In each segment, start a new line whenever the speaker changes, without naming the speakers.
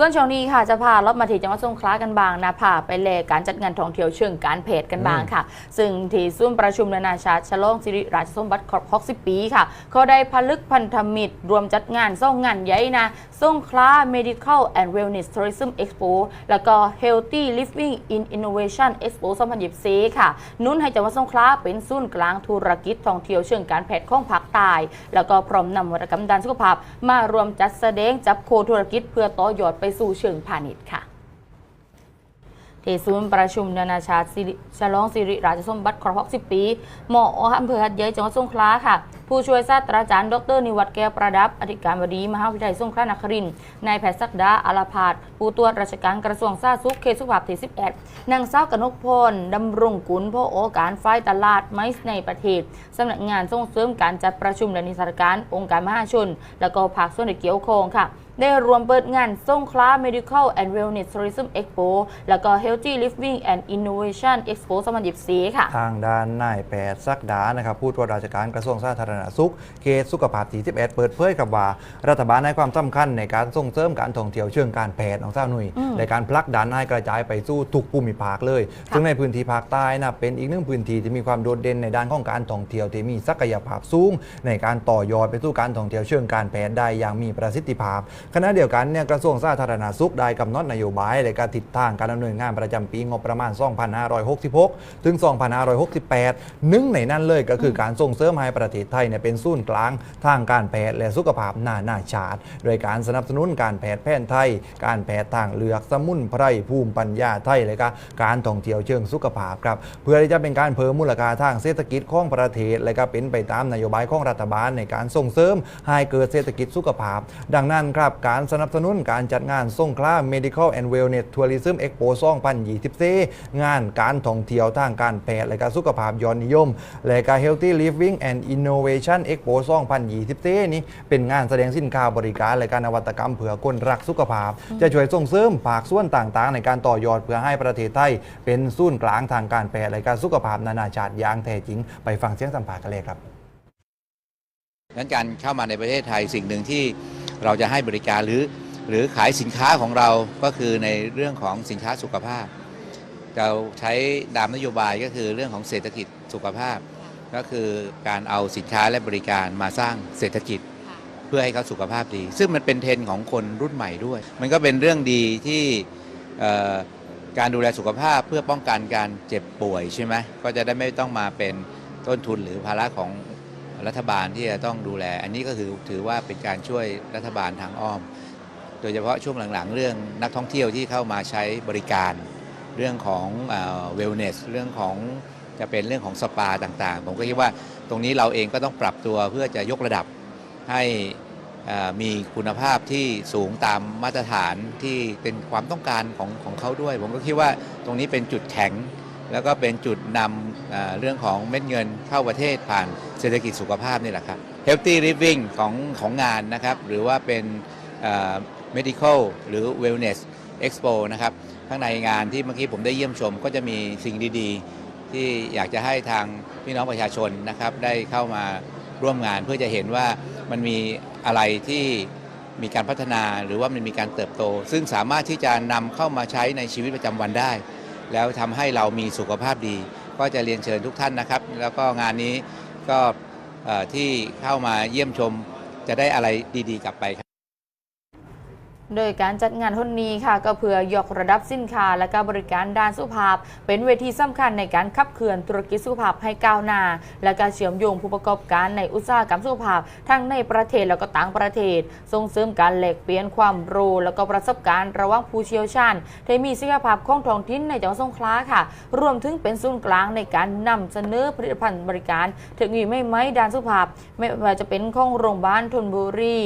ส่วนช่วงนี้ค่ะจะพาเรามาที่จังหวัดสงขลากันบางนะพาไปแลการจัดงานท่องเที่ยวเชิงการเพจกันบางค่ะ ซึ่งที่ศูนย์ประชุมนานาชาติฉลองสิริราชสมบัติครบ60 ปีค่ะเขาได้ผลึกพันธมิตร รวมจัดงานส่งงานใหญ่นะสงขลา Medical and Wellness Tourism Expo แล้วก็ Healthy Living in Innovation Expo 2024 ค่ะนุ่นให้จังหวัดสงขลาเป็นศูนย์กลางธุรกิจท่องเที่ยวเชิงการแพทย์ของภาคใต้แล้วก็พร้อมนำวัตกรรมด้านสุขภาพ มารวมจัดแสดงจับโคธุรกิจเพื่อต่อยอดไปสู่เชิงพาณิชย์ค่ะที่ศูนย์ประชุมนานาชาติฉลองสิริราชสมบัติครบ60 ปีหมออำเภอหัดใหญ่จังหวัดสงขลาค่ะ ผู้ช่วยศาสตราจารย์ดรนิวัฒน์แก้วประดับ อธิการบดีมหาวิทยาลัยสงขลานครินทร์นายแพทย์ศักดาอาลาพาดผู้ตรวจราชการกระทรวงสาธารณสุขเขตสุขภาพที่11นางสาวกนกพลดำรงกุลผู้โอการฝ่ายตลาดไม้ในประเทศสำนักงานส่งเสริมการจัดประชุมและนิทรรศการองค์การมหาชน และก็ภาคส่วนที่เกี่ยวข้องค่ะ ได้รวมเปิดงานสงขลา Medical and Wellness Tourism Expo แล้วก็ Healthy Living and Innovation Expo 2024 ค่ะ
ทางด้านนายแพทย์ซักดานะครับผู้ตรวจราชการกระทรวงสาธารณสุขเขตสุขภาพที่11เปิดเผยกับว่า รัฐบาลให้ความสำคัญในการส่งเสริมการท่องเที่ยวเชิงการแพทย์ของเจ้าหนุ่ย
อืม
ในการผลักดันให้กระจายไปสู่ทุกภูมิภาคเลย
ค่ะ
ซึ่งในพื้นที่ภาคใต้นะเป็นอีกหนึ่งพื้นที่ที่มีความโดดเด่นในด้านของการท่องเที่ยวที่มีศักยภาพสูง ในการต่อยอดไปสู่การท่องเที่ยวเชิงการแพทย์ได้อย่างมีประสิทธิภาพขณะเดียวกันเนี่ยกระทรวงสาธารณสุขได้กำหนดนโยบายและการติดทางการดำเนินงานประจำปีงบประมาณ 2566 ถึง 2568หนึ่งในนั้นเลยก็คือการส่งเสริมให้ประเทศไทยเนี่ยเป็นศูนย์กลางทางการแพทย์และสุขภาพนานาชาติ โดยการสนับสนุนการแพทย์แผนไทย การแพทย์ทางเลือกสมุนไพรภูมิปัญญาไทยและก็การท่องเที่ยวเชิงสุขภาพครับเพื่อที่จะเป็นการเพิ่มมูลค่าทางเศรษฐกิจของประเทศและก็เป็นไปตามนโยบายของรัฐบาลในการส่งเสริมให้เกิดเศรษฐกิจสุขภาพ ดังนั้นครับการสนับสนุนการจัดงานสงขลา Medical and Wellness Tourism Expo 2024งานการท่องเที่ยวทางการแพทย์และก็สุขภาพยอดนิยม และก็ Healthy Living and Innovation Expo 2024นี้เป็นงานแสดงสินค้าบริการและการนวัตกรรมเพื่อคนรักสุขภาพ จะช่วยส่งเสริมภาคส่วนต่างๆ ในการต่อยอดเพื่อให้ประเทศไทย เป็นศูนย์กลางทางการแพทย์และการสุขภาพนานาชาติอย่างแท้จริง ไปฟังเสียงสัมภาษณ์กันเลยครับ
นั้นการเข้ามาในประเทศไทยสิ่งหนึ่งที่ เราจะให้บริการหรือหรือขายสินค้าของเราก็คือในเรื่องของสินค้าสุขภาพ เราใช้ดามนโยบายก็คือเรื่องของเศรษฐกิจสุขภาพ ก็คือการเอาสินค้าและบริการมาสร้างเศรษฐกิจ เพื่อให้เขาสุขภาพดี ซึ่งมันเป็นเทรนของคนรุ่นใหม่ด้วย มันก็เป็นเรื่องดีที่การดูแลสุขภาพเพื่อป้องกันการเจ็บป่วยใช่ไหมก็จะได้ไม่ต้องมาเป็นต้นทุนหรือภาระของ รัฐบาลที่จะต้องดูแล อันนี้ก็คือถือว่าเป็นการช่วยรัฐบาลทางอ้อม โดยเฉพาะช่วงหลังๆ เรื่องนักท่องเที่ยวที่เข้ามาใช้บริการ เรื่องของเวลเนสเรื่องของจะเป็นเรื่องของสปาต่างๆ ผมก็คิดว่าตรงนี้เราเองก็ต้องปรับตัวเพื่อจะยกระดับให้มีคุณภาพที่สูงตามมาตรฐานที่เป็นความต้องการของของเขาด้วย ผมก็คิดว่าตรงนี้เป็นจุดแข็ง แล้วก็เป็นจุดนำเรื่องของเม็ดเงินเข้าประเทศผ่านเศรษฐกิจสุขภาพนี่แหละครับ Healthy Living ของของงานนะครับ หรือว่าเป็น Medical หรือ Wellness Expo นะครับ ข้างในงานที่เมื่อกี้ผมได้เยี่ยมชมก็จะมีสิ่งดีๆ ที่อยากจะให้ทางพี่น้องประชาชนนะครับ ได้เข้ามาร่วมงานเพื่อจะเห็นว่ามันมีอะไรที่มีการพัฒนาหรือว่ามันมีการเติบโต ซึ่งสามารถที่จะนำเข้ามาใช้ในชีวิตประจำวันได้ แล้วทำให้เรามีสุขภาพดี ก็จะเรียนเชิญทุกท่านนะครับ แล้วก็งานนี้ก็ที่เข้ามาเยี่ยมชมจะได้อะไรดีๆ กลับไปครับ
โดยการจัดงานทุนนี้ค่ะ ก็เพื่อยกระดับสินค้าและก็บริการด้านสุขภาพ เป็นเวทีสำคัญในการขับเคลื่อนธุรกิจสุขภาพให้ก้าวหน้า และการเชื่อมโยงผู้ประกอบการในอุตสาหกรรมสุขภาพ ทั้งในประเทศและก็ต่างประเทศ ส่งเสริมการแลกเปลี่ยนความรู้และก็ประสบการณ์ระหว่างผู้เชี่ยวชาญที่มีศักยภาพของท้องถิ่นในจังหวัดสงขลาค่ะ รวมถึงเป็นศูนย์กลางในการนำเสนอผลิตภัณฑ์บริการเทคโนโลยีไม่ไม้ด้านสุขภาพ ไม่ว่าจะเป็นของโรงพยาบาลธนบุรี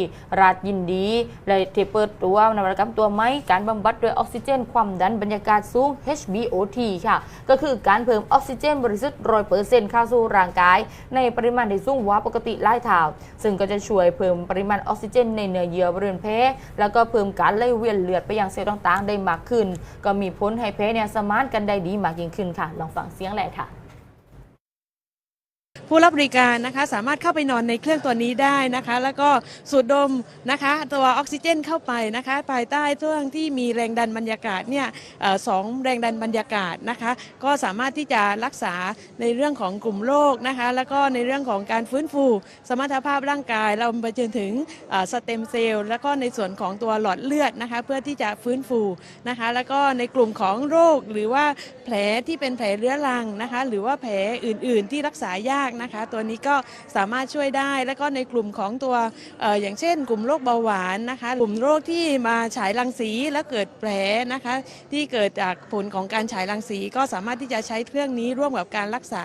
ราชยินดีและที่เปิดตัวนวัตกรรมตัวไหมการบำบัดด้วยออกซิเจน ความดันบรรยากาศสูง HBOT ค่ะ ก็คือการเพิ่มออกซิเจน บริสุทธิ์ร้อยเปอร์เซ็นต์เข้าสู่ร่างกาย ในปริมาณที่สูงกว่าปกติหลายเท่าซึ่งก็จะช่วยเพิ่มปริมาณออกซิเจน ในเนื้อเยื่อบริเวณแผลแล้วก็เพิ่มการไหลเวียนเลือดไปยังเซลล์ต่างๆ ได้มากขึ้น ก็มีผลให้แผลเนี่ยสมานกันได้ดีมากยิ่งขึ้นค่ะ ลองฟังเสียงแหละค่ะ
ผู้รับบริการนะคะสามารถเข้าไปนอนในเครื่องตัวนี้ได้นะคะ แล้วก็สูดดมนะคะตัวออกซิเจนเข้าไปนะคะภายใต้เครื่องที่มีแรงดันบรรยากาศเนี่ยสองแรงดันบรรยากาศนะคะ ก็สามารถที่จะรักษาในเรื่องของกลุ่มโรคนะคะ แล้วก็ในเรื่องของการฟื้นฟู สมรรถภาพร่างกาย เราไปจนถึงสเต็มเซลล์แล้วก็ในส่วนของตัวหลอดเลือดนะคะ เพื่อที่จะฟื้นฟูนะคะ แล้วก็ในกลุ่มของโรคหรือว่าแผลที่เป็นแผลเรื้อรังนะคะ หรือว่าแผลอื่น ๆ ที่รักษายากนะคะ ตัวนี้ก็สามารถช่วยได้ แล้วก็ในกลุ่มของตัวออย่างเช่น กลุ่มโรคเบาหวานนะคะ กลุ่มโรคที่มาฉายรังสีแล้วเกิดแผลนะคะ ที่เกิดจากผลของการฉายรังสี ก็สามารถที่จะใช้เครื่องนี้ร่วมกับการรักษา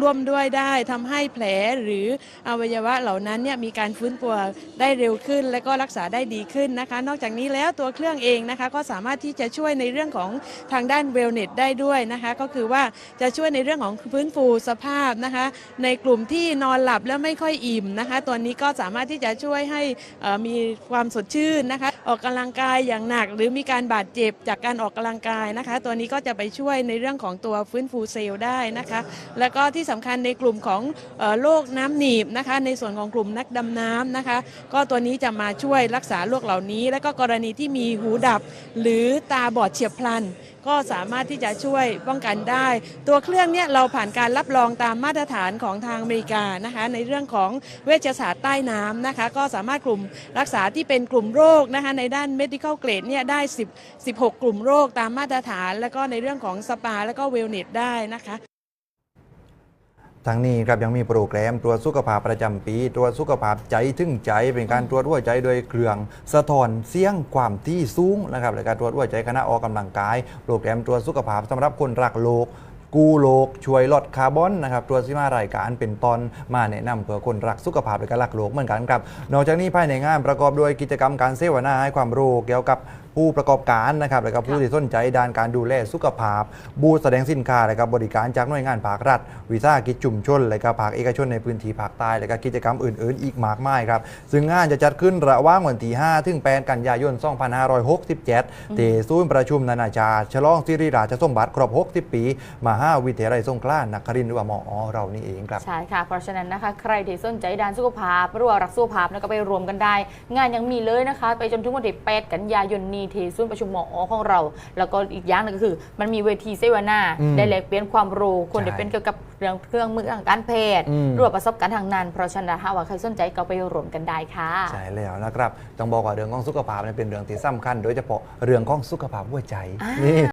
ร่วมด้วยได้ทำให้แผลหรืออวัยวะเหล่านั้นเนี่ยมีการฟื้นตัวได้เร็วขึ้น และก็รักษาได้ดีขึ้นนะคะ นอกจากนี้แล้วตัวเครื่องเองนะคะ ก็สามารถที่จะช่วยในเรื่องของทางด้านเวลเนสได้ด้วยนะคะ ก็คือว่าจะช่วยในเรื่องของฟื้นฟูสภาพนะคะในกลุ่มที่นอนหลับแล้วไม่ค่อยอิ่มนะคะ ตัวนี้ก็สามารถที่จะช่วยให้มีความสดชื่นนะคะ ออกกำลังกายอย่างหนัก หรือมีการบาดเจ็บจากการออกกำลังกายนะคะ ตัวนี้ก็จะไปช่วยในเรื่องของตัวฟื้นฟูเซลล์ได้นะคะ แล้วก็ที่สำคัญในกลุ่มของโรคน้ำหนีบนะคะ ในส่วนของกลุ่มนักดำน้ำนะคะ ก็ตัวนี้จะมาช่วยรักษาโรคเหล่านี้ และก็กรณีที่มีหูดับ หรือตาบอดเฉียบพลัน ก็สามารถที่จะช่วยป้องกันได้ ตัวเครื่องเนี่ยเราผ่านการรับรองตามมาตรฐานของทางอเมริกานะคะในเรื่องของเวชศาสตร์ใต้น้ำนะคะก็สามารถกลุ่มรักษาที่เป็นกลุ่มโรคนะคะในด้าน medical grade เนี่ยได้ 10 16 กลุ่มโรคตามมาตรฐาน แล้วก็ในเรื่องของสปา แล้วก็เวลเนสได้นะคะ
ทั้งนี้ครับยังมีโปรแกรมตรวจสุขภาพประจำปีตรวจสุขภาพใจถึงใจเป็นการตรวจหัวใจโดยเครื่องสะท้อนเสียงความที่สูงนะครับและการตรวจหัวใจขณะออกกำลังกาย โปรแกรมตรวจสุขภาพสำหรับคนรักโลกกู้โลกช่วยลดคาร์บอนนะครับตรวจสิมารายการเป็นตอนมาแนะนำเพื่อคนรักสุขภาพและก็รักโลกเหมือนกันครับ นอกจากนี้ภายในงานประกอบด้วยกิจกรรมการเสวนาให้ความรู้เกี่ยวกับ ผู้ประกอบการนะครับและก็ผู้ที่สนใจด้านการดูแลสุขภาพ บูธแสดงสินค้าและก็บริการจากหน่วยงานภาครัฐ วิสาหกิจชุมชนและก็ภาคเอกชนในพื้นที่ภาคใต้และก็กิจกรรมอื่น ๆ อีกมากมายครับ ซึ่งงานจะจัดขึ้นระหว่างวันที่ 5 ถึง 8 กันยายน 2567ที่ศูนย์ประชุมนานาชาติฉลองสิริราชสมบัติครบ 60 ปี มหาวิทยาลัยสงขลานครินทร์หรือว่าหมอเรานี่เองครับ
ใช่ค่ะเพราะฉะนั้นนะคะใครที่สนใจด้านสุขภาพหรือว่ารักสุขภาพนะก็ไปรวมกันได้ งานยังมีเลยนะคะ ไปจนถึงวันที่ 8 กันยายนนี้ที่ศูนย์ประชุมหมอของเรา แล้วก็อีกอย่างหนึงก็คือ มันมีเวทีเสวนา
อืม
ได้แลกเปลี่ยนความรู้คน
ใช่
ที่เป็นเกี่ยวกับเรื่องเครื่องมือทางการแพทย์
อืม
หรือว่าประสบการณ์ทางนั้นเพราะฉะนั้นถ้าว่าใครสนใจก็ไปรวมกันได้ค่ะ
ใช่แล้วนะครับ ต้องบอกว่าเรื่องของสุขภาพเนี่ยเป็นเรื่องที่สำคัญ โดยเฉพาะเรื่องของสุขภาพหัวใจ
อ่านี่
นี่